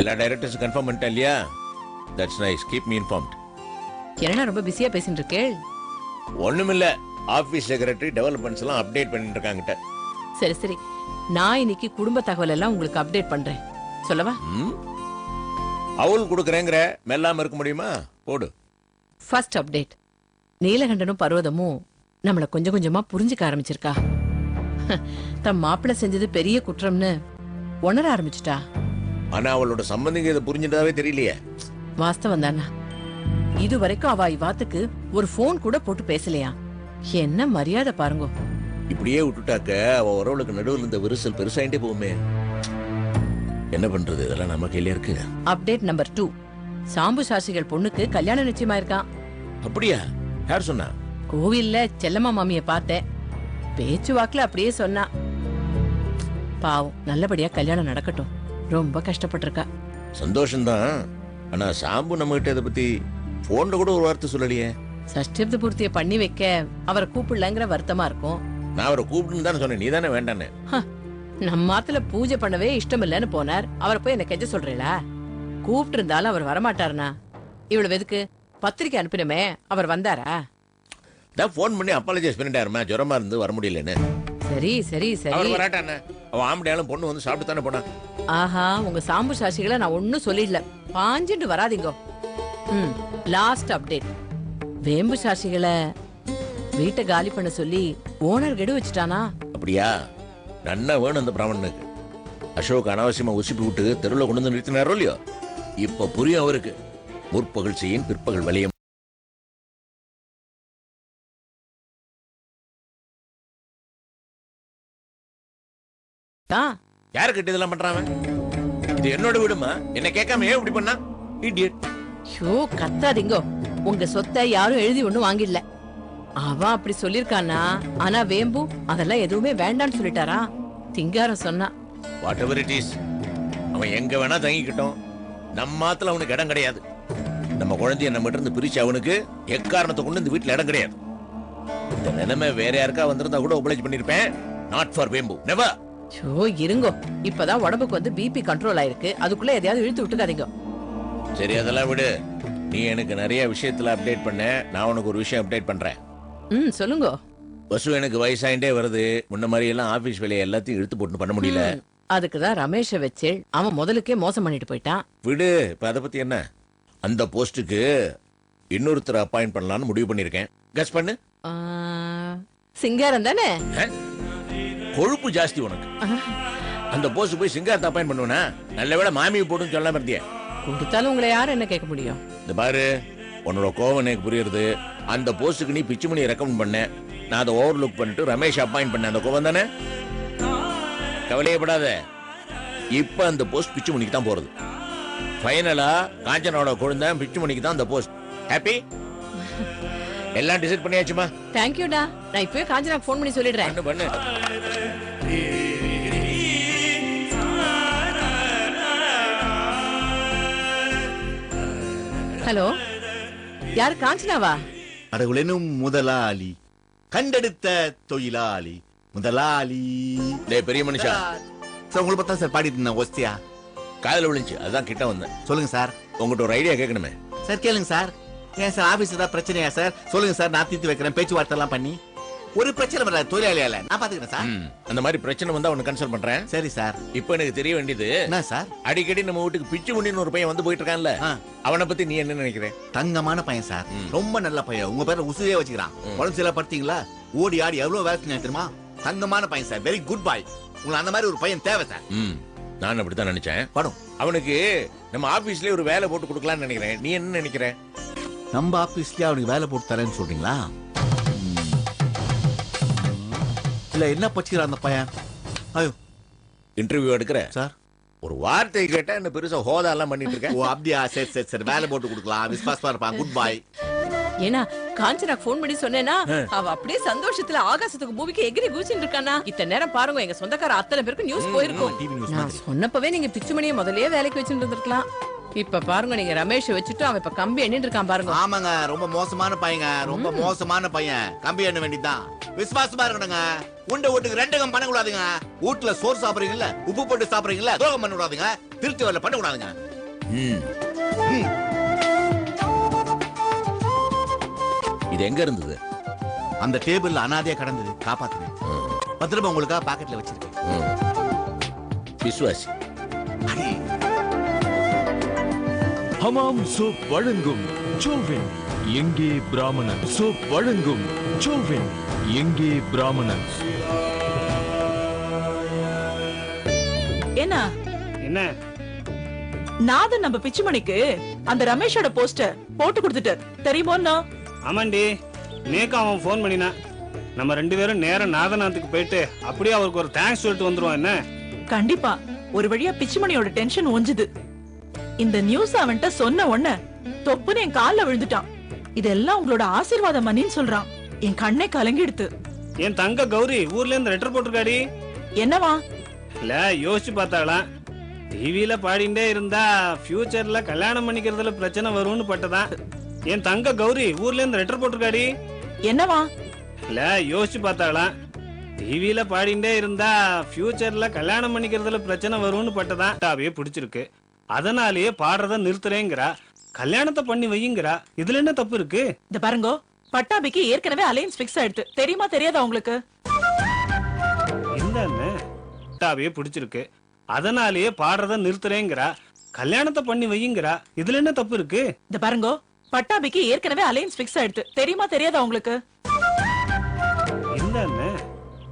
எல்லா டைரக்டர்ஸும் கன்ஃபார்ம் பண்ணிட்டேன் இல்லையா? That's nice keep me informed என்னடா ரொம்ப பிஸியா பேசிட்டு இருக்கேள் ஒண்ணுமில்ல. ஆபீஸ் செக்ரட்டரி டெவலப்மெண்ட்ஸ் எல்லாம் அப்டேட் பண்ணிட்டு இருக்காங்கிட்ட சரி சரி. நான் இன்னைக்கு குடும்ப தகவல் எல்லாம் உங்களுக்கு அப்டேட் பண்றேன். சொல்லவா? அவள் கொடுக்குறேங்கிற மெல்லாம இருக்க முடியுமா? போடு. ஃபர்ஸ்ட் அப்டேட் நீலகண்டனும் பர்வதமும் நம்மள கொஞ்சம் கொஞ்சமா புரிஞ்சுக்க ஆரம்பிச்சிருக்கா. தம் மாப்பிள்ளை செஞ்சது பெரிய குற்றம்னு உணர ஆரம்பிச்சிட்டா. ஆனா அவளோட சம்பந்திங்க இதை புரிஞ்சுட்டாவே தெரியலையே. வாஸ்தவம் தானா? இது வரைக்கும் அவ இவாத்துக்கு ஒரு ஃபோன் கூட போட்டு பேசலையா? என்ன மரியாதை பாருங்க. இப்படியே விட்டுட்டாக்க அவ உறவுகளுக்கு நடுவில் இந்த விரிசல் பெருசாயிட்டே போகுமே. என்ன பண்றது? இதெல்லாம் நம்ம கையில இருக்கு. அப்டேட் நம்பர் டூ சாம்பு சாஸ்திரிகள் பொண்ணுக்கு கல்யாணம் நிச்சயமாயிருக்கான் அப்படியா? யார் சொன்னா? கோவில்ல செல்லம்மா மாமிய பார்த்தேன். பேச்சுவாக்குல அப்படியே சொன்னா. பாவம் நல்லபடியா கல்யாணம் நடக்கட்டும். ரொம்ப கஷ்டப்பட்டிருக்கா. சந்தோஷம்தான். ஆனா சாம்பு நம்ம கிட்ட இதை பத்தி போன்ல கூட ஒரு வார்த்தை சொல்லலையே. சஷ்டிப்த பூர்த்தியை பண்ணி வைக்க அவரை கூப்பிடலங்கிற வருத்தமா இருக்கும். நான் அவரை கூப்பிட்டுன்னு தானே சொன்னேன். நீ தானே வேண்டான்னு. ஹ, நம்ம ஆத்துல பூஜை பண்ணவே இஷ்டம் இல்லைன்னு போனார். அவரை போய் என்ன கெஞ்ச சொல்றீங்களா கூப்பிட்டு இருந்தாலும் அவர் வரமாட்டாருனா இவ்வளவு எதுக்கு? பத்திரிக்கை அனுப்பினமே அவர் வந்தாரா? தான் ஃபோன் பண்ணி அப்பாலஜைஸ் பண்ணிட்டாருமா? ஜுரமா இருந்து வர முடியலன்னு. சரி சரி சரி. அவர் வராட்டானே அவன் ஆம்படையாலும் பொண்ணு வந்து சாப்பிட்டு தானே போனான். ஆஹா உங்க சாம்பு சாட்சிகளை நான் ஒன்னும் சொல்லிடல. பாஞ்சிட்டு வராதீங்க. ம் லாஸ்ட் அப்டேட் வேம்பு சாட்சிகளை வீட்டை காலி பண்ண சொல்லி ஓனர் கெடு வச்சுட்டானா? அப்படியா? நன்னா வேணும் அந்த பிராமணனுக்கு. அசோக் அனாவசியமா உசுப்பி விட்டு தெருவில் கொண்டு வந்து நிறுத்தினாரோ இல்லையோ? இப்ப புரியும் அவருக்கு. முற்பகல் செய்யும் பிற்பகல் விளையும் தான் யாரு கிட்ட இதெல்லாம் அவன்? இது என்னோட வீடுமா என்ன கேட்காம ஏன் இப்படி பண்ணா? இடியட் ஷோ கத்தாதீங்கோ. உங்க சொத்தை யாரும் எழுதி ஒண்ணும் வாங்கிடல. அவன் அப்படி சொல்லிருக்கானா ஆனா வேம்பு அதெல்லாம் எதுவுமே வேண்டான்னு சொல்லிட்டாரா? திங்காரம் சொன்னா வாட் எவர் இட் இஸ் அவன் எங்க வேணா தங்கிக்கிட்டோம். நம்ம ஆத்துல அவனுக்கு இடம் கிடையாது. நம்ம குழந்தைய நம்ம இருந்து பிரிச்சு அவனுக்கு எக்காரணத்தை கொண்டு இந்த வீட்டுல இடம் கிடையாது. இந்த நிலைமை வேற யாருக்கா வந்திருந்தா கூட oblige பண்ணிருப்பேன். Not for Vembu. Never ஷோ இருங்கோ. இப்பதான் உடம்புக்கு வந்து பிபி கண்ட்ரோல் ஆயிருக்கு. அதுக்குள்ள எதையாவது இழுத்து விட்டுக்காதீங்க சரி அதெல்லாம் விடு. நீ எனக்கு நிறைய விஷயத்துல அப்டேட் பண்ண. நான் உனக்கு ஒரு விஷயம் அப்டேட் பண்றேன். ம் சொல்லுங்க. வசு எனக்கு வயசாயிட்டே வருது. முன்ன மாதிரி எல்லாம் ஆபீஸ் வேலையை எல்லாத்தையும் இழுத்து போட்டு பண்ண முடியல. அதுக்குதான் ரமேஷ வச்சு அவன் முதலுக்கே மோசம் பண்ணிட்டு போயிட்டான். விடு இப்ப அதை பத்தி என்ன? அந்த போஸ்டுக்கு இன்னொருத்தர் அப்பாயிண்ட் பண்ணலாம்னு முடிவு பண்ணிருக்கேன் கஸ் பண்ணு. சிங்காரம் தானே? கொழுப்பு ஜாஸ்தி உனக்கு. அந்த போஸ்ட் போய் சிங்காரத்தை அப்பாயிண்ட் பண்ணுவேனா? நல்ல வேளை மாமியை போட்டுன்னு சொல்லாம இருந்தியே. கொடுத்தாலும் உங்களை யாரும் என்ன கேட்க முடியும்? இந்த பாரு உன்னோட கோவம் எனக்கு புரியுறது. அந்த போஸ்டுக்கு நீ பிச்சுமணியை ரெக்கமெண்ட் பண்ண. நான் அதை ஓவர்லுக் பண்ணிட்டு ரமேஷ் அப்பாயிண்ட் பண்ண அந்த கோவம் தானே? கவலையப்படாத. இப்ப அந்த போஸ்ட் பிச்சுமணிக்கு தான் போறது. ஃபைனலா காஞ்சனோட குழந்தை பிச்சுமணிக்கு தான் அந்த போஸ்ட் ஹாப்பி எல்லாம் டிசைட் பண்ணியாச்சுமா? தேங்க்யூடா நான் இப்பவே காஞ்சனாக்கு ஃபோன் பண்ணி சொல்லிடுறேன். பண்ணு பண்ணு. ஹலோ யாரு காஞ்சனாவா? கடவுளெனும் முதலாளி கண்டெடுத்த தொழிலாளி முதலாளி. டேய் பெரிய மனுஷா. சார் உங்களை பார்த்தா சார் பாடிட்டு இருந்தேன் ஒஸ்தியா காதுல விழுந்துச்சு அதான் கிட்ட வந்தேன். சொல்லுங்க சார். உங்ககிட்ட ஒரு ஐடியா கேட்கணுமே. சார் கேளுங்க சார். ஏன் சார் ஆபீஸ் ஏதாவது பிரச்சனையா சார்? சொல்லுங்க சார் நான் தீர்த்து வைக்கிறேன். பேச்சுவார்த்தை எல்லாம் பண்ணி. ஒரு பிரச்சனை வராது தொழிலாளியால நான் பாத்துக்கிறேன் சார். ம், அந்த மாதிரி பிரச்சனை வந்தா உனக்கு கன்சல்ட் பண்றேன். சரி சார். இப்போ எனக்கு தெரிய வேண்டியது என்ன சார்? அடிக்கடி நம்ம வீட்டுக்கு பிச்சு முன்னின்னு ஒரு பையன் வந்து போயிட்டு இருக்கான்ல. ஆ. அவனை பத்தி நீ என்ன நினைக்கிற? தங்கமான பையன் சார். ரொம்ப நல்ல பையன். உங்க பேரை உசுரே வச்சுக்கிறான். உடம்பு சில படுத்தீங்களா? ஓடி ஆடி எவ்வளவு வேலை செஞ்சான் தெரியுமா? தங்கமான பையன் சார். வெரி குட் பாய் உங்களுக்கு அந்த மாதிரி ஒரு பையன் தேவை சார். ம் நான் அப்படித்தான் நினைச்சேன். படம். அவனுக்கு நம்ம ஆபீஸ்லயே ஒரு வேலை போட்டு கொடுக்கலாம்னு நினைக்கிறேன். நீ என்ன நினைக்கிற? நம்ம ஆபீஸ்லயே அவனுக்கு வேலை போட்டு தரேன்னு சொல்றீங்களா. இல்ல என்ன பச்சுக்கிறான் அந்த பையன்? ஐயோ. இன்டர்வியூ எடுக்கிற? சார். ஒரு வார்த்தை கேட்டா என்ன பெருசா ஹோதா எல்லாம் பண்ணிட்டு ஓ இருக்கேன் அப்படியா. சரி சரி சரி. வேலை போட்டு கொடுக்கலாம். விஸ்வாசமா இருப்பான் குட் பாய் ஏன்னா காஞ்சனாக்கு ஃபோன் பண்ணி சொன்னேன்னா அவ அப்படியே சந்தோஷத்துல ஆகாசத்துக்கு பூமிக்கு எகிரி குதிச்சுட்டு இருக்கானா? இத்தனை நேரம் பாருங்க எங்க சொந்தக்கார அத்தனை பேருக்கு நியூஸ் போயிருக்கும். டிவி நியூஸ் நான் சொன்னப்பவே நீங்க பிச்சுமணியை முதல்லயே வேலைக்கு வச்சுட்டு இருந்திருக்கலாம். இப்ப பாருங்க நீங்க ரமேஷ் வச்சுட்டு அவன் இப்ப கம்பி எண்ணிட்டு இருக்கான் பாருங்க. ஆமாங்க ரொம்ப மோசமான பையங்க ரொம்ப மோசமான பையன். கம்பி எண்ண வேண்டியதுதான். விசுவாசமா இருக்கணுங்க. உண்ட வீட்டுக்கு ரெண்டு கம் பண்ண கூடாதுங்க. வீட்டுல சோறு சாப்பிடுறீங்கல்ல உப்பு போட்டு சாப்பிடுறீங்கல்ல துரோகம் பண்ண கூடாதுங்க. திருச்சி வரல பண்ணக்கூடாதுங்க ம். இது எங்க இருந்தது? அந்த டேபிள்ல அனாதையா கடந்தது. காப்பாத்துங்க. பத்திரமா உங்களுக்காக பாக்கெட்ல வச்சிருக்கேன். விசுவாசி. ஹமாம் சோப் வழங்கும். சோவின் எங்கே பிராமணன்? சோப் வழங்கும். சோவின் எங்கே பிராமணன்? என்ன? என்ன? நாதன் நம்ம பிச்சுமணிக்கு அந்த ரமேஷோட போஸ்டர் போட்டு கொடுத்துட்டார் தெரியுமோன்னா ஆமாண்டி. நேக்கு அவன் ஃபோன் பண்ணினான் நம்ம ரெண்டு பேரும் நேரா நாதநாத்துக்கு போயிட்டு அப்படியே அவருக்கு ஒரு தேங்க்ஸ் சொல்லிட்டு வந்துருவோம் என்ன? கண்டிப்பா. ஒரு வழியா பிச்சுமணியோட டென்ஷன் ஒஞ்சுது இந்த நியூஸ் அவன்கிட்ட சொன்ன உடனே தொப்புன்னு என் கால்ல விழுந்துட்டான். இதெல்லாம் உங்களோட ஆசீர்வாதம் மணின்னு சொல்றான். என் கண்ணே கலங்கிடுத்து. என் தங்க கௌரி ஊர்ல இருந்து லெட்டர் போட்டிருக்காடி. என்னவா? இல்ல யோசிச்சு பார்த்தாலாம் டிவியில பாடிண்டே இருந்தா ஃபியூச்சர்ல கல்யாணம் பண்ணிக்கிறதுல பிரச்சனை வரும்னு பட்டதான் என் தங்க கௌரி ஊர்ல இருந்து லெட்டர் போட்டிருக்காடி. என்னவா? இல்ல யோசிச்சு பார்த்தாலாம் டிவியில பாடிண்டே இருந்தா ஃபியூச்சர்ல கல்யாணம் பண்ணிக்கிறதுல பிரச்சனை வரும்னு பட்டதான் அவையே பிடிச்சிருக்கு. அதனாலேயே பாடுறத நிறுத்துறேங்கிறா. கல்யாணத்தை பண்ணி வையுங்கிறா. இதுல என்ன தப்பு இருக்கு? இந்த பாருங்கோ பட்டாபிக்கு ஏற்கனவே அலையன்ஸ் பிக்ஸ் ஆயிடுத்து தெரியுமா தெரியாதா உங்களுக்கு? இல்லன்னு அவையே பிடிச்சிருக்கு. அதனாலேயே பாடுறத நிறுத்துறேங்கிறா. கல்யாணத்தை பண்ணி வையுங்கிறா. இதுல என்ன தப்பு இருக்கு? இந்த பாருங்கோ பட்டாபிக்கு ஏற்கனவே அலையன்ஸ் பிக்ஸ் ஆயிடுத்து தெரியுமா தெரியாதா உங்களுக்கு?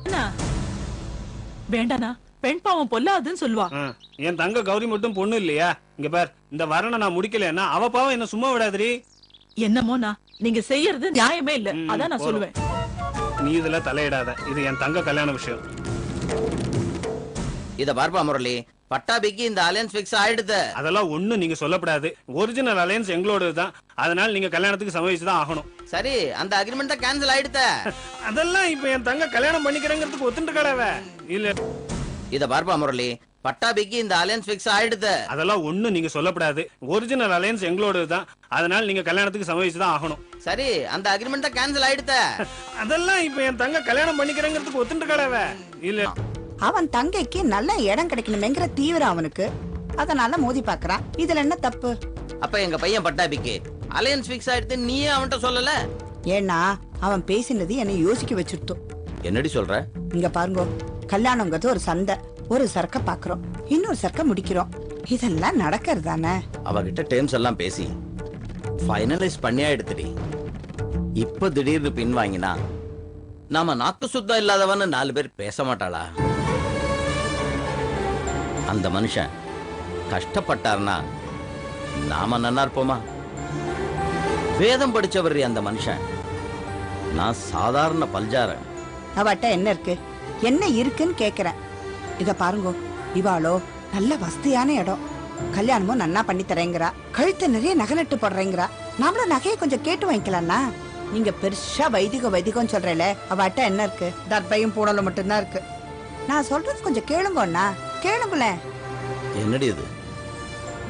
என்ன வேண்டானா பெண் பாவம் பொல்லாதுன்னு சொல்லுவா. என் தங்க கௌரி மட்டும் பொண்ணு இல்லையா? இங்க பார் இந்த வரனை நான் முடிக்கலன்னா அவ பாவம் என்ன சும்மா விடாதடி. என்னமோனா நீங்க செய்யறது நியாயமே இல்ல. அதான் நான். சொல்லுவேன். நீ இதுல தலையிடாத. இது என் தங்க கல்யாண விஷயம். இத பார்ப்பா முரளி. பட்டாபிக்கு இந்த அலையன்ஸ் பிக்ஸ் ஆயிடுது. அதெல்லாம் ஒண்ணும் நீங்க சொல்லப்படாது. ஒரிஜினல் அலையன்ஸ் எங்களோட தான் அதனால நீங்க கல்யாணத்துக்கு சம்மதிச்சு தான் ஆகணும். சரி அந்த அக்ரிமெண்ட் தான் கேன்சல் ஆயிடுது. அதெல்லாம் இப்ப என் தங்க கல்யாணம் பண்ணிக்கிறேங்கிறதுக்கு ஒத்துட்டு கடவை இல்ல. இத பார்ப்பா முரளி. பட்டாபிக்கு இந்த அலையன்ஸ் பிக்ஸ் ஆயிடுது. அதெல்லாம் ஒண்ணும் நீங்க சொல்லப்படாது. ஒரிஜினல் அலையன்ஸ் எங்களோட தான். அதனால நீங்க கல்யாணத்துக்கு சம்மதிச்சு தான் ஆகணும். சரி அந்த அக்ரிமெண்ட் தான் கேன்சல் ஆயிடுது. அதெல்லாம் இப்ப என் தங்க கல்யாணம் பண்ணிக்கிறேங்கிறதுக்கு ஒத்துட்டு இல்ல. அவன் தங்கைக்கு நல்ல இடம் கிடைக்கணுமேங்கிற தீவிரம் அவனுக்கு. அதனால மோதி பாக்குறான் இதுல என்ன தப்பு? அப்ப எங்க பையன் பட்டாபிக்கு அலையன்ஸ் பிக்ஸ் ஆயிடுது நீயே அவன்கிட்ட சொல்லல? ஏன்னா அவன் பேசினது என்னை யோசிக்க வச்சிருத்தோம். என்னடி சொல்ற? இங்க பாருங்க. கல்யாணங்கிறது ஒரு சந்தை. ஒரு சரக்க பாக்குறோம் இன்னொரு சரக்க முடிக்கிறோம். இதெல்லாம் நடக்கிறது தானே அவகிட்ட டேர்ம்ஸ் எல்லாம் பேசி ஃபைனலைஸ் பண்ணியா எடுத்துடி. இப்ப திடீர்னு பின் வாங்கினா நாம நாக்கு சுத்தம் இல்லாதவன்னு நாலு பேர் பேச மாட்டாளா? அந்த மனுஷன் கஷ்டப்பட்டார்னா நாம நன்னா இருப்போமா? வேதம் படிச்சவர் அந்த மனுஷன். நான் சாதாரண பல்ஜாரன். அவட்ட என்ன இருக்கு? என்ன இருக்குன்னு கேக்குறேன். இத பாருங்க இவாளோ நல்ல வசதியான இடம். கல்யாணமும் நன்னா பண்ணி தரேங்கிறா. கழுத்தை நிறைய நகை போடுறேங்கிறா. நாமளும் நகையை கொஞ்சம் கேட்டு வாங்கிக்கலாம்னா? நீங்க பெருசா வைதிகம் வைதிகம் சொல்றேல அவட்ட என்ன இருக்கு? தர்பையும் பூடலும் மட்டும்தான் இருக்கு. நான் சொல்றது கொஞ்சம் கேளுங்கண்ணா கேளுங்களேன். என்னடி இது?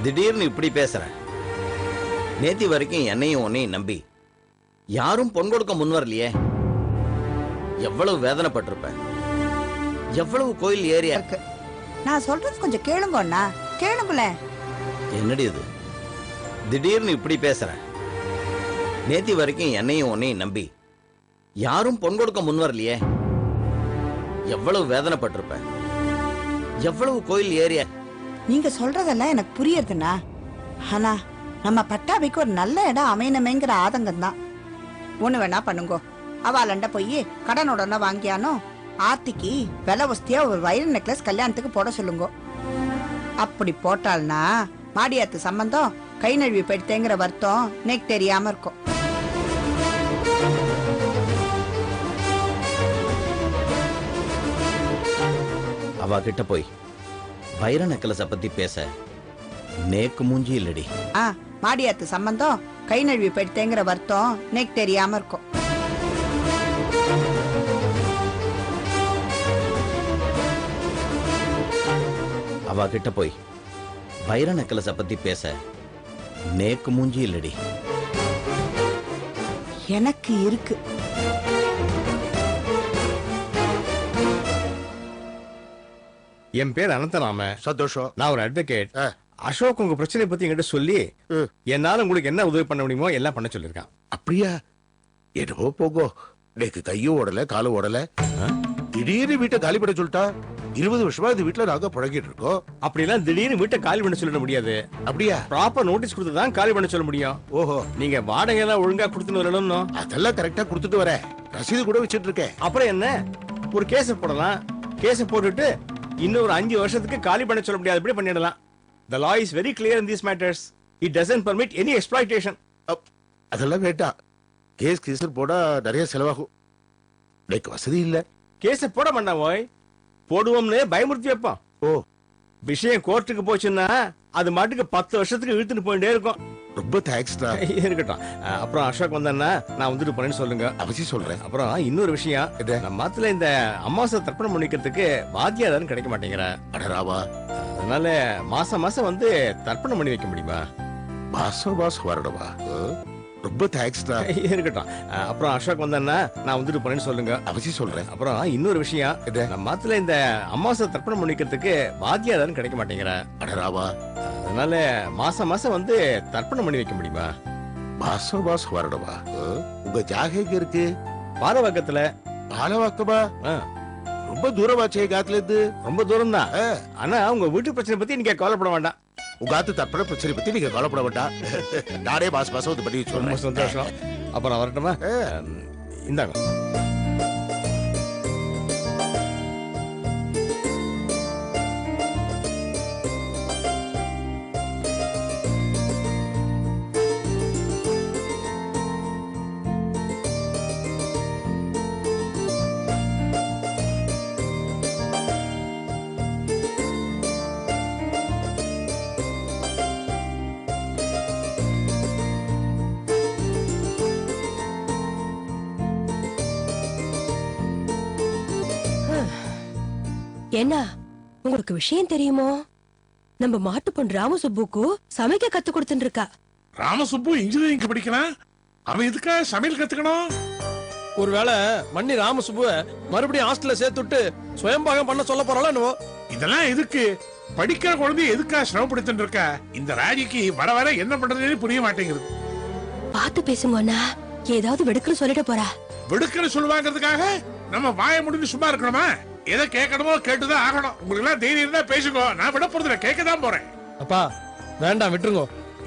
திடீர்னு இப்படி பேசுற. நேத்தி வரைக்கும் என்னையும் உன்னையும் நம்பி. யாரும் பொன் கொடுக்க முன் வரலையே. எவ்வளவு வேதனைப்பட்டிருப்பேன் எவ்வளவு கோயில் ஏரியா? இருக்கு. நான் சொல்றது கொஞ்சம் கேளுங்கண்ணா கேளுங்களேன் என்னடி இது? திடீர்னு இப்படி பேசுற. நேத்தி வரைக்கும் என்னையும் உன்னையும் நம்பி யாரும் பொன் கொடுக்க முன் வரலையே. எவ்வளவு வேதனைப்பட்டிருப்ப. எவ்வளவு கோயில் ஏரியா? நீங்க சொல்றதெல்லாம் எனக்கு புரியுதுண்ணா ஆனா நம்ம பட்டாபிக்கு ஒரு நல்ல இடம் அமையணுமேங்கிற ஆதங்கம் தான் ஒண்ணு வேணா பண்ணுங்கோ. அவாலண்ட போய் கடன் உடனே வாங்கியானோ? ஆர்த்திக்கு விலை வசதியா ஒரு வைர நெக்லஸ் கல்யாணத்துக்கு போட சொல்லுங்க. அப்படி போட்டால்னா மாடியாத்து சம்பந்தம் கை நழுவி போயிடுத்தேங்கிற வருத்தம் நேக்கு தெரியாம இருக்கும். அவ கிட்ட போய் வைர நெக்கலஸ பத்தி பேச. நேக்கு மூஞ்சி இல்லடி. ஆ மாடியாத்து சம்பந்தம் கை நழுவி போயிடுத்தேங்கிற வருத்தம் நேக்கு தெரியாம இருக்கும். அவ கிட்ட போய் வைர நெக்கலஸ பத்தி பேச நேக்கு மூஞ்சி இல்லடி. எனக்கு இருக்கு. என் பேர் அனந்தராம. சந்தோஷம். நான் ஒரு அட்வொகேட். அசோக் உங்க பிரச்சனை பத்தி என்கிட்ட சொல்லி. என்னால உங்களுக்கு என்ன உதவி பண்ண முடியுமோ எல்லாம் பண்ண சொல்லிருக்கான் அப்படியா? என்னவோ போங்கோ நேக்கு கையும் ஓடல காலும் ஓடல. திடீர்னு வீட்டை காலி பண்ண சொல்லிட்டா இருபது வருஷமா இந்த வீட்டுல நாங்க புழங்கிட்டு இருக்கோம். அப்படிலாம் திடீர்னு வீட்டை காலி பண்ண சொல்லிட முடியாது. அப்படியா? ப்ராப்பர் நோட்டீஸ் கொடுத்து தான் காலி பண்ண சொல்ல முடியும். ஓஹோ. நீங்க வாடகை எல்லாம் ஒழுங்கா கொடுத்துன்னு வரணும் அதெல்லாம் கரெக்டா கொடுத்துட்டு வரேன். ரசீது கூட வச்சிட்டு இருக்கேன். அப்புறம் என்ன? ஒரு கேஸ் போடலாம். கேஸ் போட்டுட்டு இன்னும் ஒரு அஞ்சு வருஷத்துக்கு காலி பண்ண சொல்ல முடியாது. அப்படி பண்ணிடலாம். The law is very clear in these matters it doesn't permit any exploitation அதெல்லாம் வேண்டாம். கேஸ் கீஸ் போடா நிறைய செலவாகும். எனக்கு வசதி இல்ல. கேஸ போட மாட்டான் ஓய். போடுவோம்னு பயமுறுத்தி வைப்பான் ஓ. விஷயம் கோர்ட்டுக்கு போச்சுன்னா அது மாட்டுக்கு பத்து வருஷத்துக்கு இழுத்துட்டு போயிட்டே இருக்கும். ரொம்ப தேங்க்ஸ்டா இருக்கட்டும். அப்புறம் அசோக் வந்தான்னா நான் வந்துட்டு போறேன்னு சொல்லுங்க. அவசியம் சொல்றேன். அப்புறம் இன்னொரு விஷயம். என்ன? நம்ம மாத்துல இந்த அமாவாசை தர்ப்பணம் பண்ணிக்கிறதுக்கு வாத்தியாரும் கிடைக்க மாட்டேங்கிற. அடராவா அதனால மாசம் மாசம் வந்து தர்ப்பணம் பண்ணி வைக்க முடியுமா? மாசம் மாசம் ஆ? ரொம்ப தேங்க்ஸ்டா இருக்கட்டும். அப்புறம் அசோக் வந்தான்னா நான் வந்துட்டு போறேன்னு சொல்லுங்க. அவசியம் சொல்றேன். அப்புறம் இன்னொரு விஷயம். என்ன? நம்ம மாத்துல இந்த அமாவாசை தர்ப்பணம் பண்ணிக்கிறதுக்கு வாத்தியாரும் கிடைக்க மாட்டேங்கிற. அடராவா அதனால மாசம் மாசம் வந்து தர்ப்பணம் பண்ணி வைக்க முடியுமா? மாசம் மாசம் வரணுமா? உங்க ஜாக எங்க இருக்கு? பாலவாக்கத்துல. பாலவாக்கமா? ரொம்ப தூரமாச்சே காத்துல இருந்து ரொம்ப தூரம் தான் ஆனா உங்க வீட்டு பிரச்சனை பத்தி நீங்க கவலைப்பட வேண்டாம். உங்க ஆத்து தற்பட பிரச்சனை பத்தி நீங்க கவலைப்பட வேண்டாம். நானே மாசம் மாசம் வந்து பண்ணி சொல்றேன் சந்தோஷம். அப்புறம் வரட்டுமா? இந்தாங்க. என்ன உங்களுக்கு விஷயம் தெரியுமோ? நம்ம மாட்டு பொண்ணு ராம சுப்புக்கு சமைக்க கத்து கொடுத்துட்டு இருக்கா ராமசுப்பு இன்ஜினியரிங் படிக்கிறான். அவன் எதுக்கா சமையல் கத்துக்கணும்? ஒருவேளை மண்ணி ராமசுபுவ மறுபடியும் ஹாஸ்டல்ல சேர்த்துட்டு சுயம்பாகம் பண்ண சொல்ல போறாளோ என்னவோ? இதெல்லாம் எதுக்கு? படிக்கிற குழந்தைய எதுக்கா சிரமப்படுத்திட்டு இருக்க இந்த ராஜிக்கு வர வர என்ன பண்றதுன்னு புரிய மாட்டேங்குது. பார்த்து பேசுங்க அண்ணா. ஏதாவது வெடுக்குன்னு சொல்லிட்டு போறா. விடுக்கன்னு சொல்லுவாங்கிறதுக்காக நம்ம வாய முடிஞ்சு சும்மா இருக்கணுமா? எதை கேட்கணுமோ கேட்டுதான் ஆகணும். உங்களுக்கு எல்லாம் தைரியம் இருந்தா பேசுங்க நான் விட போறதுல கேட்க தான் போறேன். அப்பா வேண்டாம் விட்டுருங்க.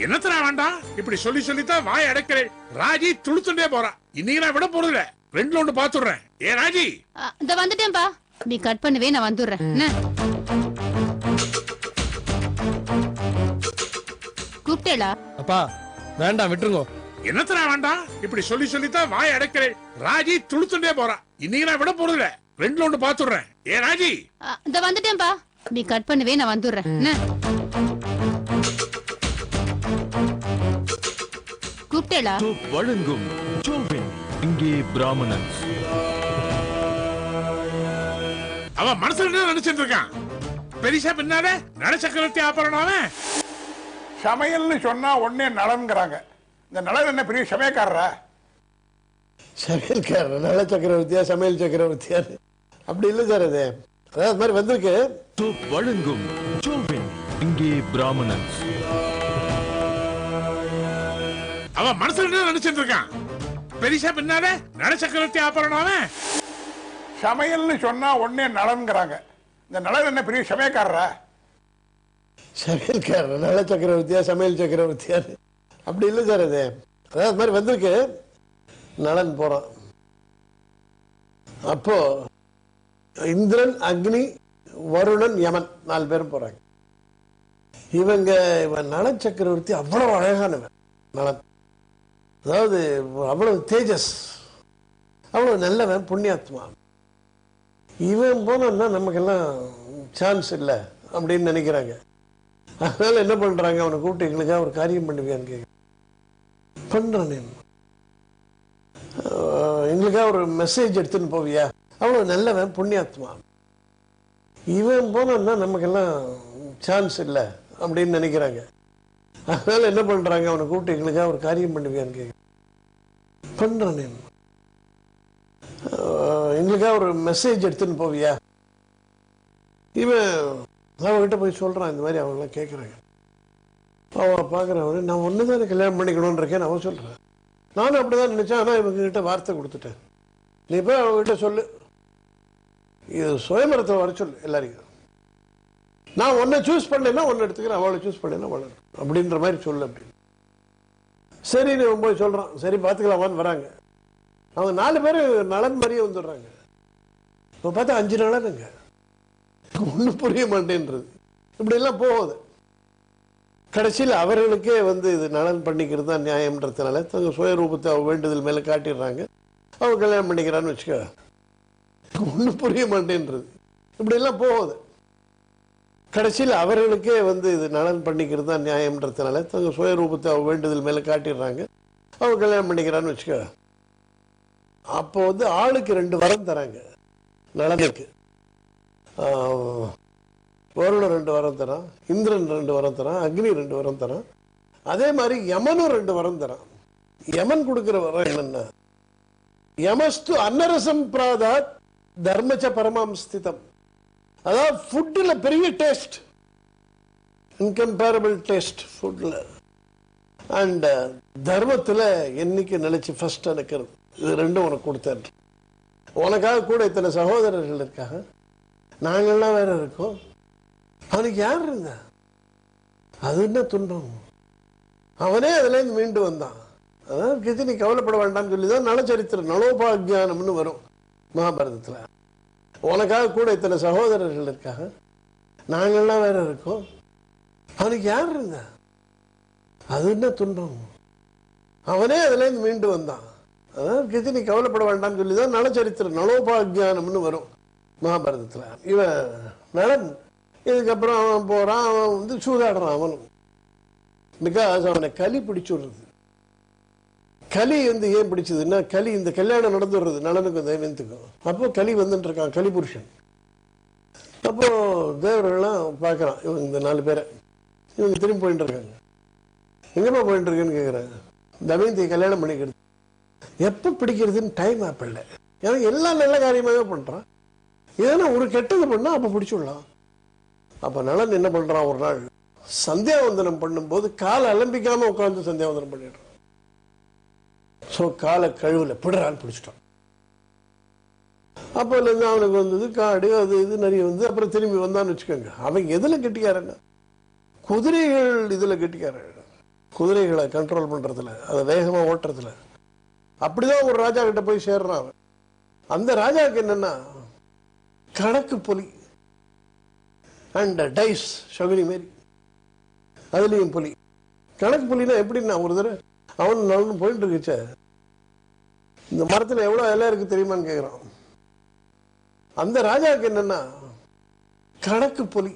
என்னத்தரா வேண்டாம் இப்படி சொல்லி சொல்லித்தான் வாய அடைக்கிறேன். ராஜி துளுத்துட்டே போறா. இன்னைக்கு நான் விட போறதில்ல ரெண்டுல ஒண்ணு பாத்துடுறேன். ஏ ராஜி. இந்த வந்துட்டேன்பா நீ கட் பண்ணவே நான் வந்துடுறேன். கூப்பிட்டேளா? அப்பா வேண்டாம் விட்டுருங்க. என்னத்தரா வேண்டாம் இப்படி சொல்லி சொல்லித்தான் வாய அடைக்கிறேன். ராஜி துளுத்துட்டே போறா. இன்னைக்கு நான் விட போறதில்ல ரெண்டுல ஒண்ணு பாத்துடுறேன். ஏ ராஜி! இந்த வந்துட்டேன்பா நீ கட் பண்ணவே நான் வந்துடுறேன். கூப்பிட்டேளா? சோப் வழங்கும் ஜோவின் இங்கே பிராமணன். அவன் மனசுல என்ன நினைச்சிட்டு இருக்கான்? பெரிசா பின்னால நலச்சக்கரவர்த்தி ஆபரணம் அவன். சமையல்னு சொன்னா உடனே நலன்கிறாங்க. இந்த நலன் என்ன பெரிய சமயக்காரரா? சமையல்காரர் நல சக்கரவர்த்தியா சமையல் சக்கரவர்த்தியா அப்படி இல்லை சார் அது. அதாவது அது மாதிரி வந்திருக்கு. வழங்கும் இங்கே பிராமணன். அவன் மனசுல என்ன நினைச்சிட்டு இருக்கான்? பெரிசா பின்னால நலச்சக்கரவர்த்தி ஆபரணம் அவன். சமையல்னு சொன்னா உடனே நலன்கிறாங்க. இந்த நலன் என்ன பெரிய சமயக்காரரா சமையல்காரர் நல சக்கரவர்த்தியா சமையல் சக்கரவர்த்தியா? அப்படி இல்லை சார் அது. அதாவது அது மாதிரி வந்திருக்கு. நலன் போறான் அப்போ இந்திரன் அக்னி வருணன் யமன் நாலு பேரும் போறாங்க. இவங்க இவன் நல சக்கரவர்த்தி அவ்வளவு அழகானவன். நலன் அதாவது அவ்வளவு தேஜஸ். அவ்வளவு நல்லவன் புண்ணியாத்மா. இவன் போனோம்னா நமக்கெல்லாம் சான்ஸ் இல்லை அப்படின்னு நினைக்கிறாங்க. அதனால என்ன பண்றாங்க? அவனை கூப்பிட்டு எங்களுக்காக ஒரு காரியம் பண்ணுவியான்னு கேட்க பண்றேன். எங்களுக்காக ஒரு மெசேஜ் எடுத்துன்னு போவியா? அவ்வளோ நல்லவன் புண்ணியாத்மா இவன் போனோம்னா நமக்கெல்லாம் சான்ஸ் இல்லை அப்படின்னு நினைக்கிறாங்க. அதனால என்ன பண்றாங்க? அவனை கூப்பிட்டு எங்களுக்காக ஒரு காரியம் பண்ணுவியான்னு கேட்க பண்ணுறானே எங்களுக்காக ஒரு மெசேஜ் எடுத்துன்னு போவியா? இவன் அவங்ககிட்ட போய் சொல்றான் இந்த மாதிரி அவங்களாம் கேட்குறாங்க அவன் பார்க்குறவன் நான் ஒன்று தான் கல்யாணம் பண்ணிக்கணும்னு இருக்கேன்னு அவன் சொல்கிறேன் நானும் அப்படிதான் நினைச்சேன் ஆனால் இவங்க கிட்ட வார்த்தை கொடுத்துட்டேன். நீ போய் அவங்ககிட்ட சொல்லு. இது சுயமரத்தை வர சொல்லு எல்லாரையும். நான் ஒன்றை சூஸ் பண்ணேன்னா ஒன்று எடுத்துக்கிறேன் அவளை சூஸ் பண்ணேன்னா அவளை அப்படின்ற மாதிரி சொல்லு அப்படின்னு சரி நீ போய் சொல்கிறான் சரி பார்த்துக்கலாமான்னு வராங்க. அவங்க நாலு பேர் நலன் மாதிரியே வந்துடுறாங்க. இப்போ பார்த்தா அஞ்சு நலனுங்க. ஒன்றும் புரிய மாட்டேன்றது. இப்படிலாம் போகுது. கடைசியில் அவர்களுக்கே வந்து இது நலன் பண்ணிக்கிறது தான் நியாயம்ன்றதுனால தங்க சுயரூபத்தை அவங்க வேண்டுதல் மேலே காட்டிடுறாங்க. அவங்க கல்யாணம் பண்ணிக்கிறான்னு வச்சுக்க. ஒன்றும் புரிய மாட்டேன்றது. இப்படியெல்லாம் போகுது. கடைசியில் அவர்களுக்கே வந்து இது நலன் பண்ணிக்கிறது தான் நியாயம்ன்றதுனால தங்க சுயரூபத்தை அவங்க வேண்டுதல் மேலே காட்டிடுறாங்க. அவங்க கல்யாணம் பண்ணிக்கிறான்னு வச்சுக்க. அப்போ வந்து ஆளுக்கு ரெண்டு வரம் தராங்க. நலனுக்கு ஆஹ், வருணன் ரெண்டு வரம் தரான் இந்திரன் ரெண்டு வரம் தரான் அக்னி ரெண்டு வரம் தரான். அதே மாதிரி யமனும் ரெண்டு வரம் தரான். யமன் கொடுக்குற வரம் என்னன்னா யமஸ்து அன்னரசம் பிராதாத் தர்மச்ச பரமாம்ஸ்திதம் அதாவது ஃபுட்டில் பெரிய டேஸ்ட் இன்கம்பேரபிள் டேஸ்ட் ஃபுட்டில் அண்ட் தர்மத்தில் என்னைக்கு நிலைச்சு ஃபர்ஸ்ட் நிற்கிறது இது ரெண்டும் உனக்கு கொடுத்தேன். உனக்காக கூட இத்தனை சகோதரர்கள் இருக்காங்க. நாங்கள்லாம் வேற இருக்கோம். அவனுக்கு யார் இருந்தா? அது என்ன துன்பம்? அவனே அதுலேருந்து மீண்டு வந்தான். அதான் கிதி நீ கவலைப்பட வேண்டாம்னு சொல்லி தான் நலச்சரித்திரம் நலோபாக்கியானம்னு வரும். மகாபாரதத்தில். உனக்காக கூட இத்தனை சகோதரர்கள் இருக்காங்க. நாங்கள்லாம் வேற இருக்கோம். அவனுக்கு யார் இருந்தா? அது என்ன துன்பம்? அவனே அதுலேருந்து மீண்டு வந்தான். அதான் கிருத்தி நீ கவலைப்பட வேண்டாம்னு சொல்லி தான் நலச்சரித்திரம் நலோபாக்கியானம்னு வரும் மகாபாரதத்தில். இவன் நலன் இதுக்கப்புறம் அவன் போறான் அவன் வந்து சூதாடுறான் அவனும். பிகாஸ் அவனை களி பிடிச்சு விடுறது. களி வந்து ஏன் பிடிச்சதுன்னா களி இந்த கல்யாணம் நடந்துடுறது நலனுக்கும் தெய்வத்துக்கும். அப்போ களி வந்துட்டு இருக்கான் களி புருஷன். அப்போ தேவர்கள்லாம் பார்க்கறான் இவங்க இந்த நாலு பேரை. இவங்க திரும்பி போயிட்டு இருக்காங்க எங்கேம்மா போயிட்டு இருக்கேன்னு கேட்குறாங்க தமயந்தியை கல்யாணம் பண்ணிக்கிறது. எப்போ பிடிக்கிறதுன்னு டைம் ஆப்பிடல ஏன்னா எல்லா நல்ல காரியமாகவே பண்ணுறான் ஏன்னா ஒரு கெட்டது பண்ணா அப்போ பிடிச்சுடலாம். அப்போ நலன் என்ன பண்ணுறான் ஒரு நாள்? சந்தியாவந்தனம் பண்ணும்போது காலை அலம்பிக்காமல் உட்காந்து சந்தியாவந்தனம் பண்ணிடுறான். ஸோ காலை கழுவுல பிடுறான்னு பிடிச்சிட்டான் அப்போலேருந்து அவனுக்கு வந்தது காடு அது இது நிறைய வந்து அப்புறம் திரும்பி வந்தான்னு வச்சுக்கோங்க. அவன் எதில் கெட்டிக்காரங்க? குதிரைகள் இதில் கெட்டிக்காரங்க. குதிரைகளை கண்ட்ரோல் பண்ணுறதுல அதை வேகமாக ஓட்டுறதுல. அப்படிதான் ஒரு ராஜா கிட்ட போய் சேர்றான் அவன். அந்த ராஜாவுக்கு என்னன்னா கணக்கு புலி அண்ட் டைஸ் சகுனி மாரி. அதுலேயும் புலி. கணக்கு புலினா எப்படின்னா ஒரு தடவை அவனு நல்ல போயிட்டு இருக்குச்ச இந்த மரத்தில் எவ்வளோ இலை இருக்கு தெரியுமான்னு கேட்குறான் அந்த ராஜாவுக்கு என்னன்னா கணக்கு புலி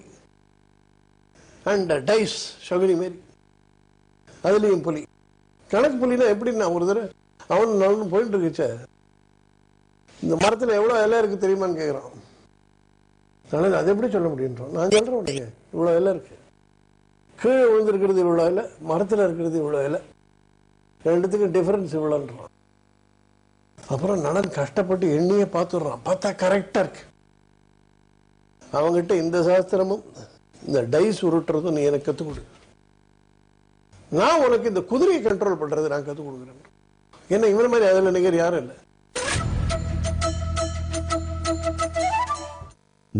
அண்ட் டைஸ் சகுனி மாரி. அதுலேயும் புலி. கணக்கு புலினா எப்படின்னா ஒரு தடவை அவனு நல்ல போயிட்டு இருக்குச்ச இந்த மரத்தில் எவ்வளோ இலை இருக்கு தெரியுமான்னு கேட்குறான் அதனால் அது எப்படி சொல்ல முடியுன்றோம் நான் சொல்கிறேன் உனக்கு இவ்வளோ இலை இருக்கு. கீழே விழுந்திருக்கிறது இவ்வளோ இலை மரத்தில் இருக்கிறது இவ்வளோ இலை. ரெண்டுத்துக்கும் டிஃபரன்ஸ் இவ்வளோன்றான். அப்புறம் நலன் கஷ்டப்பட்டு எண்ணியே பார்த்துடுறான். பார்த்தா கரெக்டாக இருக்கு. அவங்ககிட்ட இந்த சாஸ்திரமும் இந்த டைஸ் உருட்டுறதும் நீ எனக்கு கற்றுக் கொடு. நான் உனக்கு இந்த குதிரையை கண்ட்ரோல் பண்ணுறது நான் கற்றுக் கொடுக்குறேன். ஏன்னா இவன் மாதிரி அதில் நிகர் யாரும் இல்லை?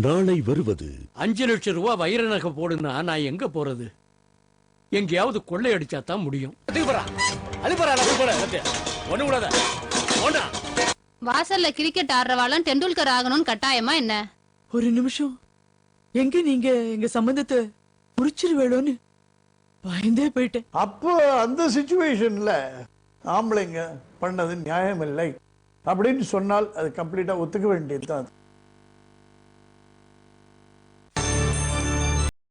நாளை வருவது. அஞ்சு லட்சம் ரூபாய் வைர நகை போடுனா நான் எங்க போறது? எங்கேயாவது கொள்ளையடிச்சா தான் முடியும். வாசல்ல கிரிக்கெட் ஆடுறவாளும் டெண்டுல்கர் ஆகணும்னு கட்டாயமா என்ன? ஒரு நிமிஷம். எங்க நீங்க எங்க சம்பந்தத்தை முடிச்சிருவேளோன்னு பயந்தே போயிட்டேன். அப்போ அந்த சுச்சுவேஷன்ல ஆம்பளைங்க பண்ணது நியாயம் இல்லை அப்படின்னு சொன்னால் அது கம்ப்ளீட்டா ஒத்துக்க வேண்டியது தான்